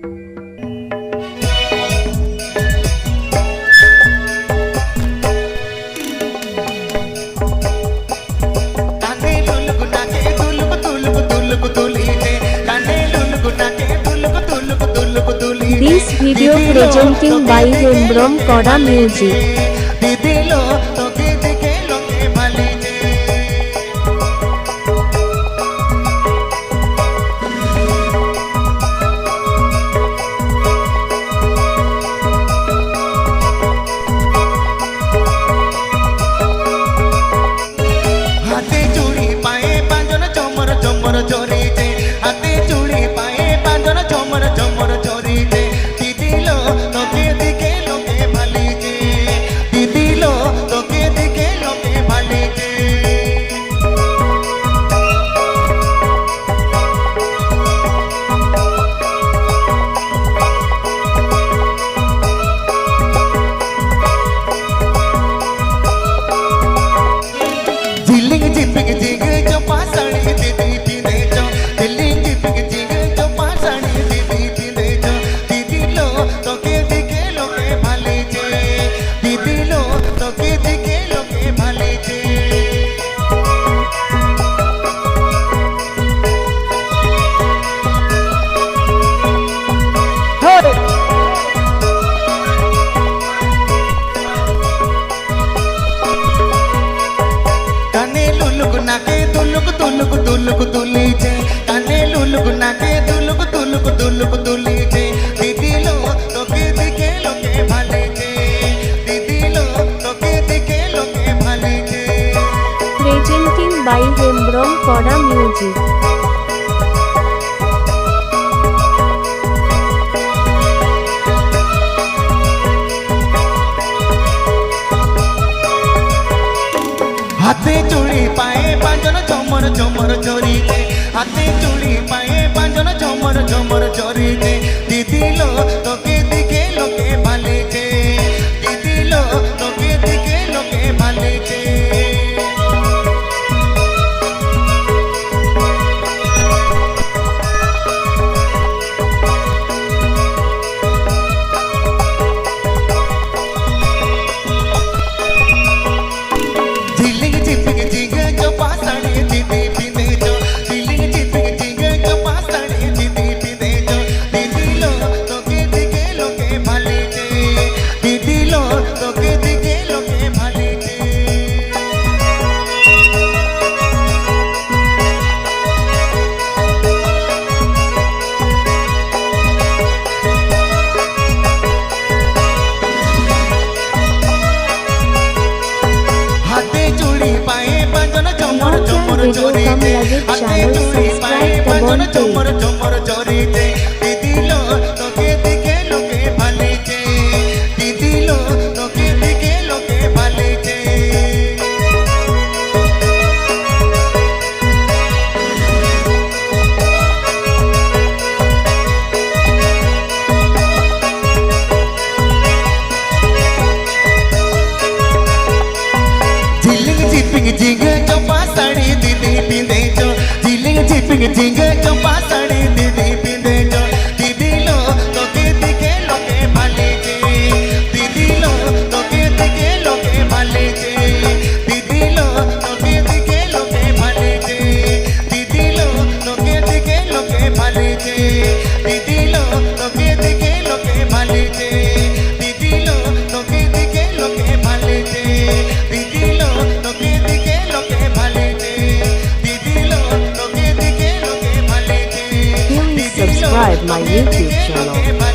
This video presenting by Rembrandt Kora Music. por llorar ଶୁଣନ୍ତି ହାତେ ଚୁଳି ପାଏ ପାଞ୍ଚନ ଝମର ଝମର ଚରିଲେ ହାତେ ଚୁଳି ପାଏ ପାଞ୍ଚନ ଝମର ଝମର ଜରିଲେ কেমন লাগে চ্যানেল সাবস্ক্রাইব এবং তোমার তোমার জরিতে tinga tinga campana my YouTube channel.